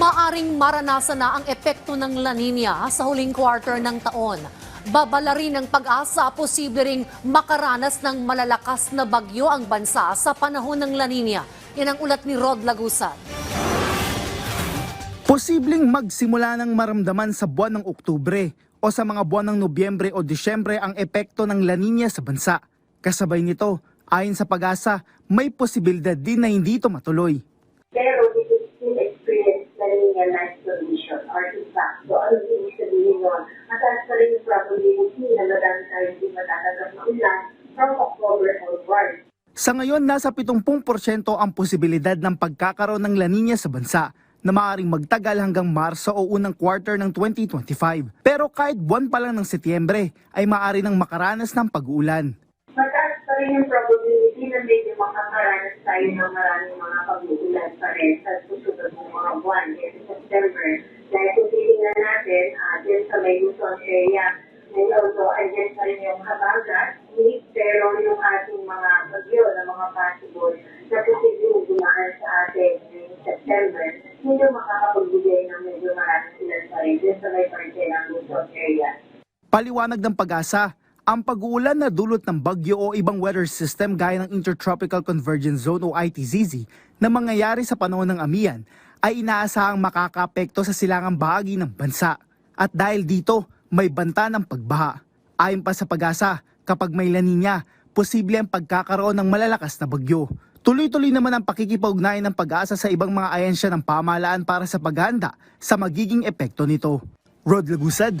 maaring maranasan na ang epekto ng La Nina sa huling quarter ng taon. Babala rin ng pag-asa, posible ring makaranas ng malalakas na bagyo ang bansa sa panahon ng La Nina. Yan ang ulat ni Rod Lagusan. Posibleng magsimula ng maramdaman sa buwan ng Oktubre o sa mga buwan ng Nobyembre o Disyembre ang epekto ng La Nina sa bansa. Kasabay nito, ayon sa pag-asa, may posibilidad din na hindi ito matuloy. Like condition or impact. So, ano yung ibig sabihin nun? Mataas pa rin yung probability na madami tayo hindi matatanggap na ulan from October onward. Sa ngayon, nasa 70% ang posibilidad ng pagkakaroon ng La Nina sa bansa na maaaring magtagal hanggang Marso o unang quarter ng 2025. Pero kahit buwan pa lang ng Setyembre, ay maaari nang makaranas ng pag-uulan. Mataas pa rin yung probability na medyo makakaranas tayo ng maraming mga pag-uulan pa rin sa susunod ng mga buwan, kasi September. Dahil kung titingnan natin, uh, dyan sa may Luzon area, may also, andyan pa rin yung habagat, pero yung ating mga bagyo na mga possible na posibleng dumaan sa atin ngayong September, hindi makakapagbigay ng medyo maraming silan pa rin dyan sa may parte ng Luzon area. Paliwanag ng pag-asa, ang pag-uulan na dulot ng bagyo o ibang weather system gaya ng Intertropical Convergence Zone o ITZZ na mangyayari sa panahon ng amiyan ay inaasahang makakaapekto sa silangang bahagi ng bansa. At dahil dito, may banta ng pagbaha. Ayon pa sa pag-asa, kapag may laninya, posible ang pagkakaroon ng malalakas na bagyo. Tuloy-tuloy naman ang pakikipag-ugnayan ng pag-asa sa ibang mga ahensya ng pamahalaan para sa paghahanda sa magiging epekto nito. Rod Lagusad,